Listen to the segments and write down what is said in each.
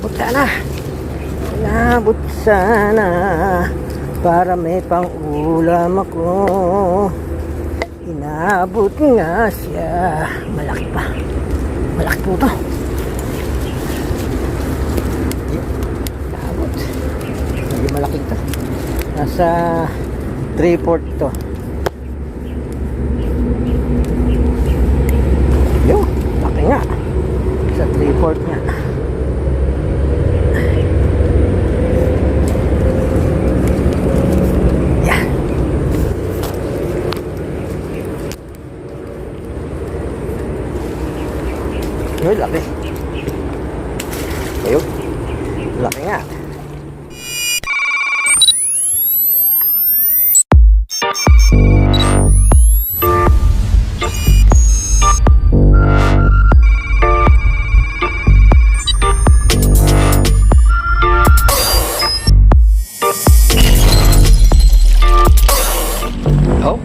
Abot sana. Inabot sana. Para may pang ulam ako. Inabot nga siya. Malaki pa. Malaki po to. Inabot. Hindi malaki to. Nasa 3-4 to. Yun, laki nga. Sa 3-4 nga. Yan. Yun, laki. Ayun. Laki nga. Oh.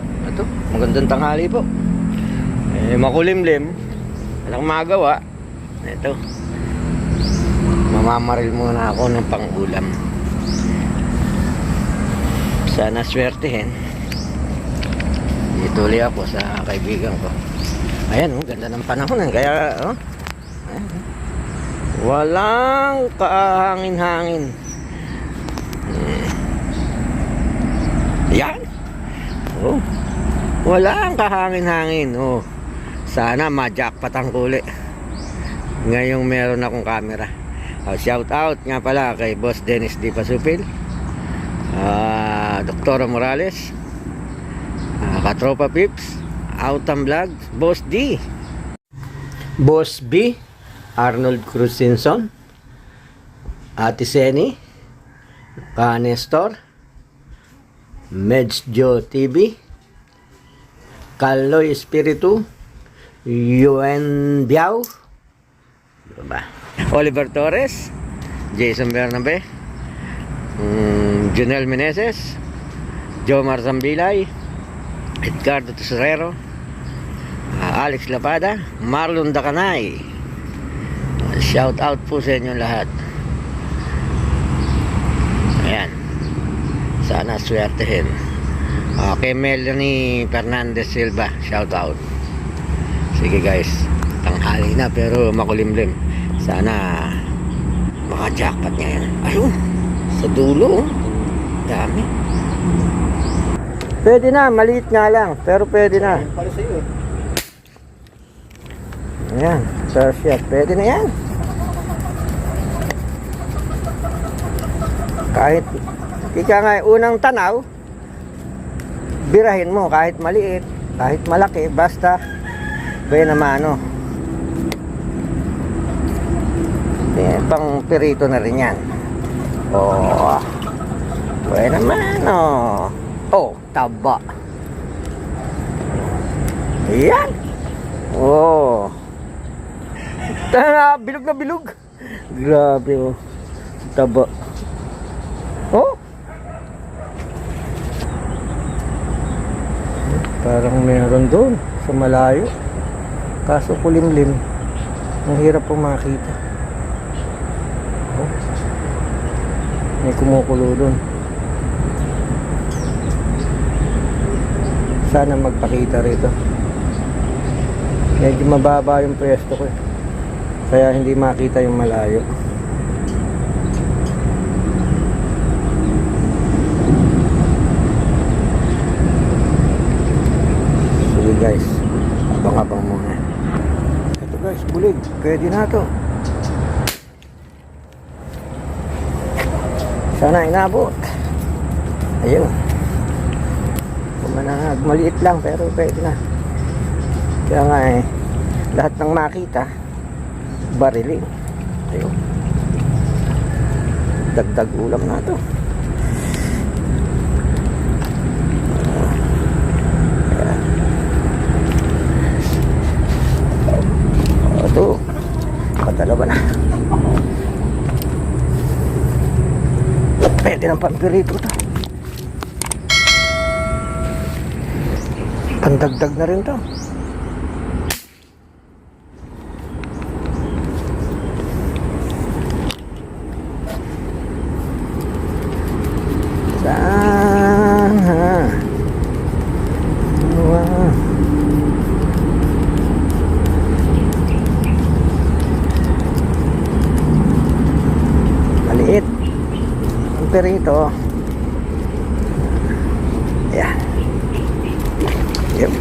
Magandang tanghali po. Eh, makulimlim. Walang magawa. Ito. Mamamaril muna ako ng pangulam. Sana swertehin. Ituloy ako sa kaibigan ko. Ayan, oh, ganda ng panahon. Kaya, oh. Oh. Walang kahangin-hangin. Yan. Oh. Wala ang kahangin-hangin. Oh. Sana ma-jackpot ang kuli. Ngayong meron akong camera. Oh, shout out nga pala kay Boss Dennis D. Pasupil. Ah, Doktora Morales. Ah, Katropa Pips. Autumn Vlog. Boss D. Boss B. Arnold Cruzinson. Ate Seni. Ka Nestor. Medjo TV, Kaloy Espiritu, Yuen Biao, ba? Oliver Torres, Jason Bernabe, mm, Junel Meneses, Jomar Zambilay, Edgardo Tesorero, ah, Alex Lapada, Marlon Dacanay. Shout out po sa inyo lahat. Ayan. Sana swertehin. Uh, kay Melanie Fernandez Silva, shout out. Sige guys, tanghali na pero makulimlim. Sana maka-jackpot ngayon. Ayun, sa dulo. oh. Dami. Pwede na, maliit nga lang, pero pwede na. Para sa iyo. Ayan, Persia, pwede na yan. Kahit, ika nga, unang tanaw, birahin mo kahit maliit, kahit malaki, basta, kaya naman ano. Eh, pang pirito na rin yan. Oh, kaya naman oh. Oh, taba. Yan. Oh. Tara, bilog na bilog. Grabe oh. Taba. Oh. Parang meron doon sa malayo. Kaso kulimlim. Ang hirap po makita. May kumukulo doon. Sana magpakita rito. Medyo mababa yung pwesto ko eh. Kaya hindi makita yung malayo. Sige guys, abang-abang muna. Ito guys, bulig. Pwede na to. Sana inabot. Ayun. Kumanahag. Maliit lang pero pwede na. Kaya nga eh, lahat ng makita, bariling. Ayun. Dagdag ulam na to. Ayan. O, Ito. Padalawa na. Pwede ng pampirito to. Pandagdag na rin to. perito. Ayan. Yep.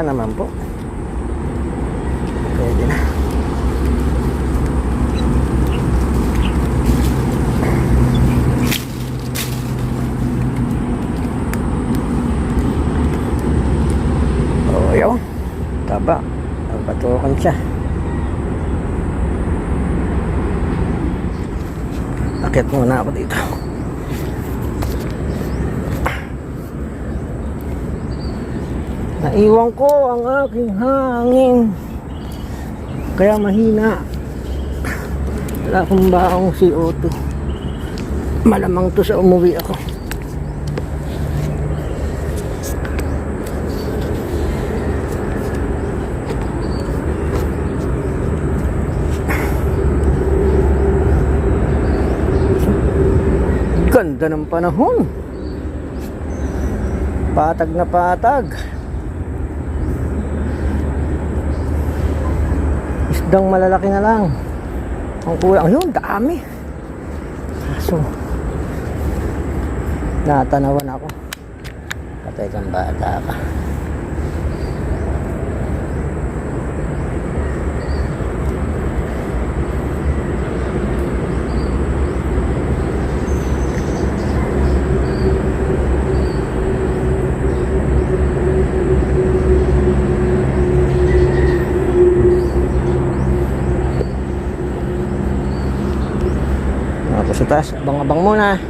Mataba naman po. Pwede na. Oh, yun. Taba. Nagpatukan siya. Akit muna ako dito. Naiwan ko ang aking hangin. Kaya mahina. Wala akong baong CO2. Malamang to sa umuwi ako. Ganda ng panahon. Patag na patag. Isdang malalaki na lang. Ang kulang. Ayun, dami. Kaso, natanawan ako. Patay kang bata ka. Tapos sa taas, abang-abang muna.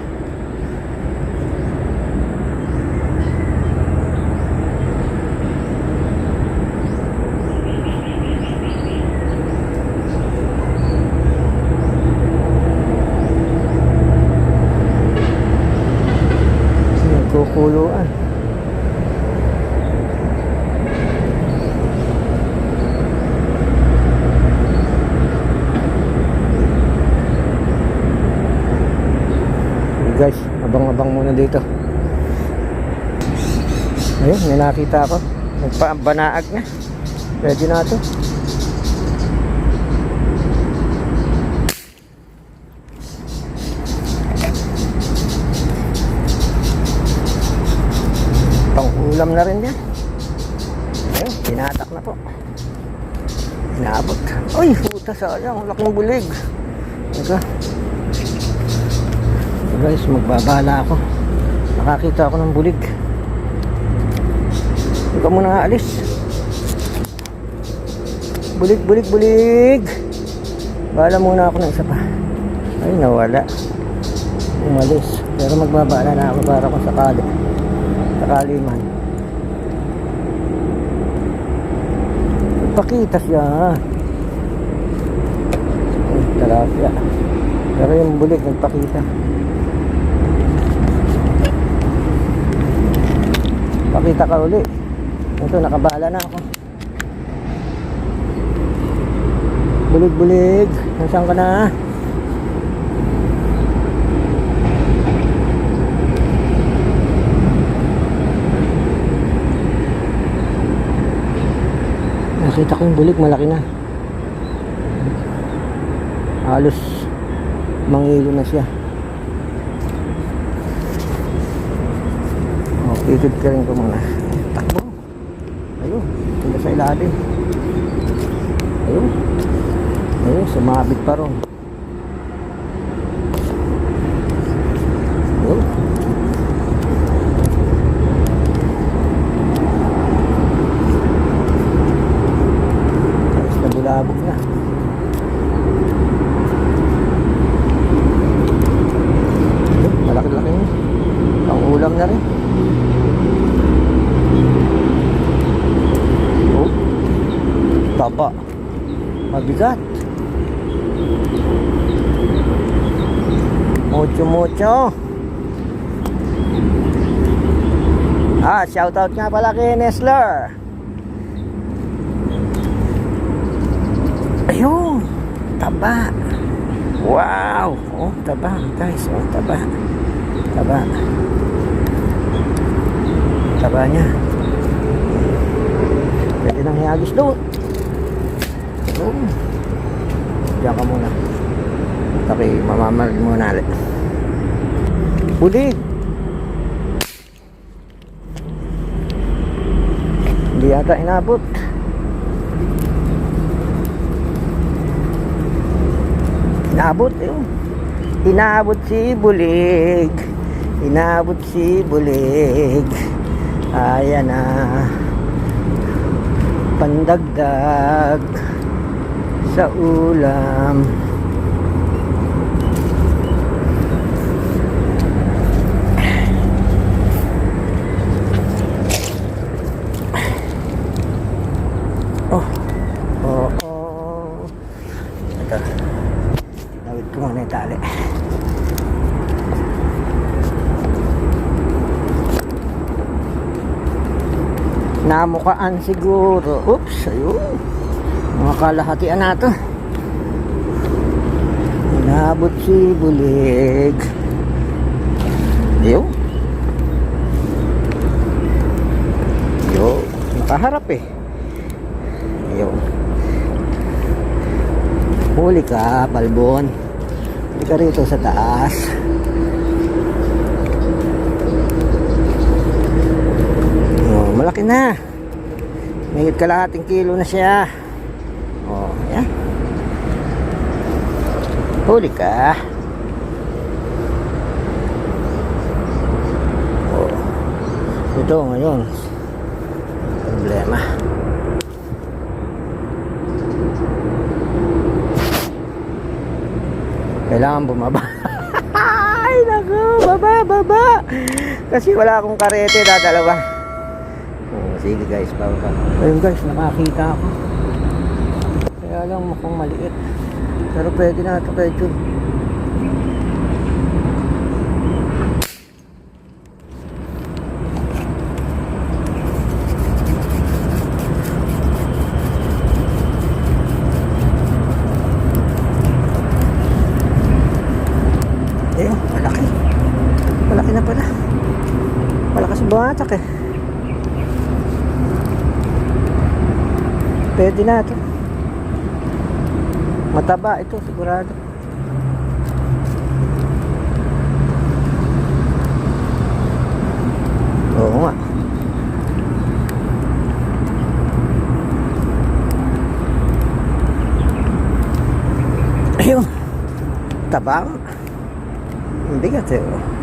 Nagkukuluan. guys, abang-abang muna dito. Ayun, may nakita ako. Nagpabanaag na. Pwede na to. Pang-ulam na rin yan. Ayun, tinatak na po. Inaabot. Uy, puta sayang. Laking bulig. Teka. So guys, magbabala ako. Nakakita ako ng bulig. Hindi ka muna aalis. Bulig, bulig, bulig. Bala muna ako ng isa pa. Ay, nawala. Umalis. Pero magbabala na ako para kung sakali. Sakali man. Pakita siya. Ay, talapia. Pero yung bulig nagpakita. Pakita ka uli. Ito, nakabala na ako. Bulig-bulig. Nasaan ka na? Nakita ko yung bulig, malaki na. Halos mangilo na siya. Pitid ka rin ko muna. Takbo. Ayun, tila sa ilalim. Ayun. Ayun, sumabit pa ron. Ayun. Tapos nabulabog na. Ayun, malaki-laki na. Pang ulam na rin. Oh. Taba. Mabigat. Mucho mucho. Ah, shoutout nga pala kay Nesler. Ayun. Taba. Wow. Oh, taba, guys. Oh, taba. Taba. Taba niya. Pwede nang hiyagis doon. Oh. Diyan ka muna. Okay, mamamarag muna ulit. Bulig! Hindi yata inabot. Inabot yun. Inabot si Bulig. Inabot si Bulig. Ayan na. Pandagdag sa ulam. Oh. Oo. Oh, Ito. Tawid ko muna yung tali. Namukaan siguro. Oops, ayun. Mga kalahatian na to. Inabot si Bulig. Yo. Yo. Nakaharap eh. Yo. Huli ka, balbon. Huli ka rito sa taas. Oh, malaki na. May kalahating kilo na siya. Oh, yan. Huli ka. Oh. Ito ngayon. Problema. Kailangan bumaba. Ay, naku, baba, baba. Kasi wala akong karete, dadalawa. Oh, sige guys, baba. Ayun guys, nakakita ako. Kaya lang mukhang maliit. Pero pwede na ito, pwede. Ayun, malaki. Malaki na pala. Malakas bumatak eh. Pwede na ito. Mataba ito, sigurado. Oo nga. Ayun. Tabang. Hindi kasi. oh.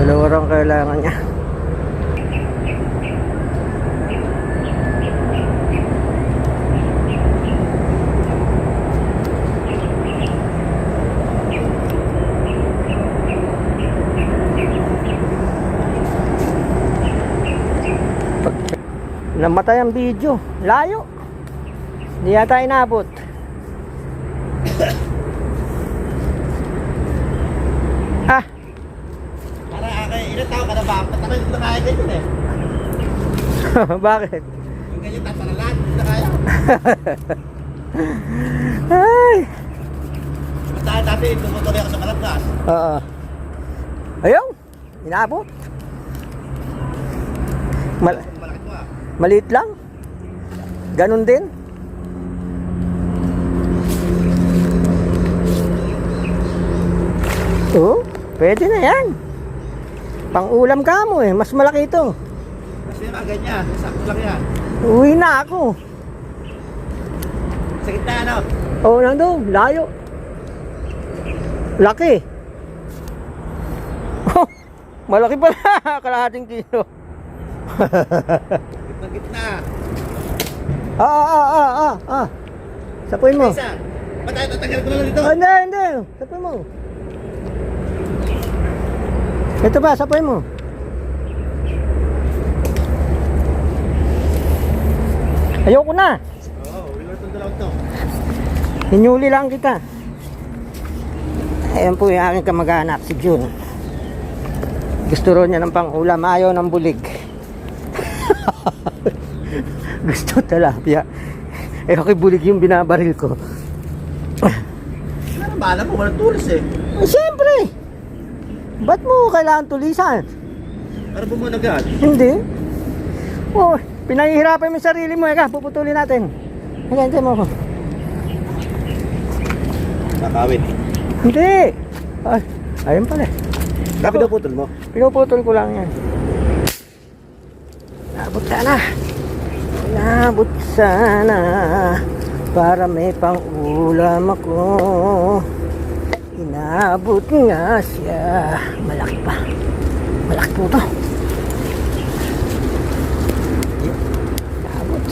Dalawa lang kailangan niya. Namatay ang video. Layo. Hindi yata inabot. ah, Para akay, ilan tao ka na ba? Patapay ko na kaya ganyan eh. bakit? Yung ganyan tataralan, hindi na kaya. Ay. Basta dati, tumutuloy ako sa Kalabgas. Oo. Ayun, inabot. Mal- ah. maliit lang. Ganon din. Oo, pwede na yan. Pang-ulam ka mo eh, mas malaki ito. Mga ganyan, sakto lang yan. Uwi na ako. Sa gitna ano? Oo, oh, nandun, layo. Laki. Oh, malaki pala, kalahating kilo. Gitna gitna. Ah, ah, ah, ah, ah, ah. Sapoy mo. Isa. Patay, tatagal ko na lang dito. Oh, hindi, hindi. Sapoy mo. Ito ba, sapoy mo. Ayoko na. Oo, to. Hinyuli lang kita. Ayan po yung aking kamag-anak, si June. Gusto ro niya ng pang-ulam, ayaw ng bulig. Gusto talapia. Eh, okay, bulig yung binabaril ko. Ano ba alam mo, walang tulis eh. Eh, siyempre! Ba't mo kailangan tulisan? Para bumunag agad. Hindi. Oh, pinahihirapan mo yung sarili mo. Eka, puputulin natin. Eka, hintay mo ako. Nakawit. Hindi. Ay, ayun pala. Bakit daw putol mo? Pinuputol ko lang yan. Nabot sana. Nabot sana. Para may pang ulam ako. Inabot nga siya. Malaki pa. Malaki po to. Yun. Inabot.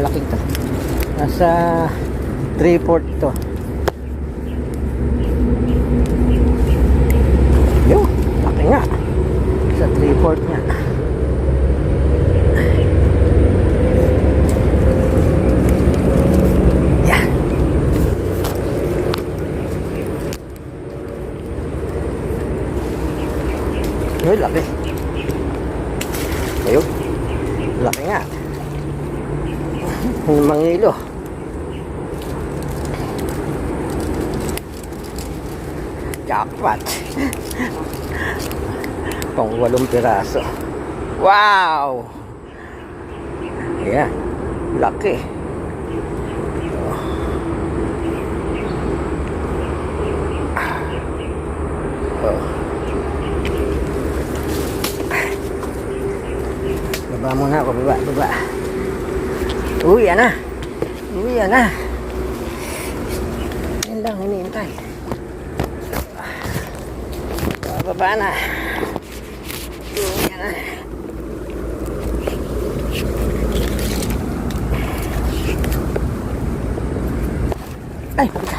Medyo malaki to. Nasa 3-4 to. Yun, laki nga. Sa 3-4 niya. Yun, laki. Ayun. Laki nga. Yung mangilo. Jackpot. Pang walong piraso. Wow! Ayan. Laki. Oh. Baba muna ako, baba, baba. Uwi, na. Uwi, na. Yan lang, hinihintay. Baba na. Uwi, yan na. Ay, pagka.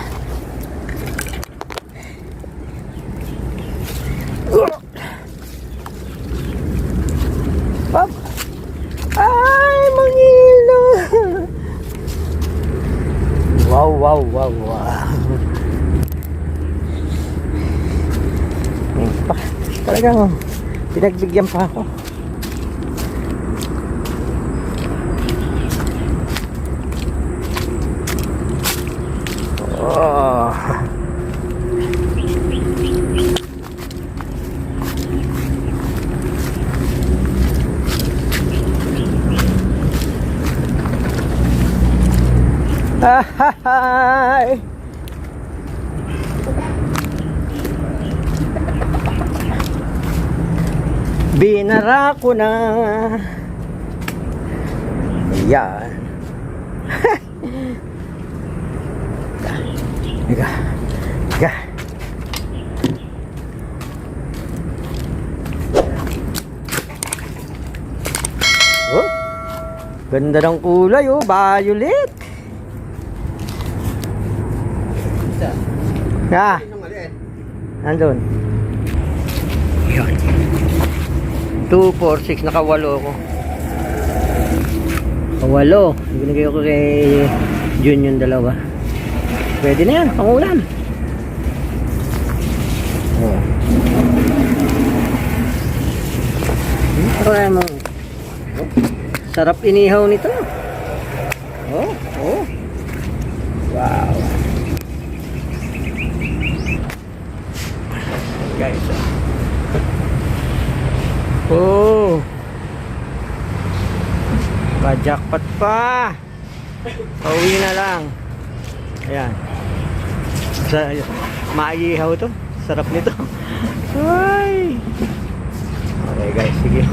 Pop. Ay, mangilo. Wow, wow, wow, wow. Hmm, pa, talagang pinagbigyan pa ako. Oh. Ay. Binara ko na. Ayan. Higa. Higa. Oh. Ganda ng kulay oh, violet. Ah, nandun. Yun. 2, 4, 6, nakawalo ako. Kawalo. Binigay ko kay Jun yung dalawa. Pwede na yan, mo. Oh, Sarap inihaw nito. Oh, oh. Wow. Guys. ah. jackpot pa. Pauwi na lang. Ayan. Sa, maiihaw to. Sarap nito. Ay. Okay guys, sige.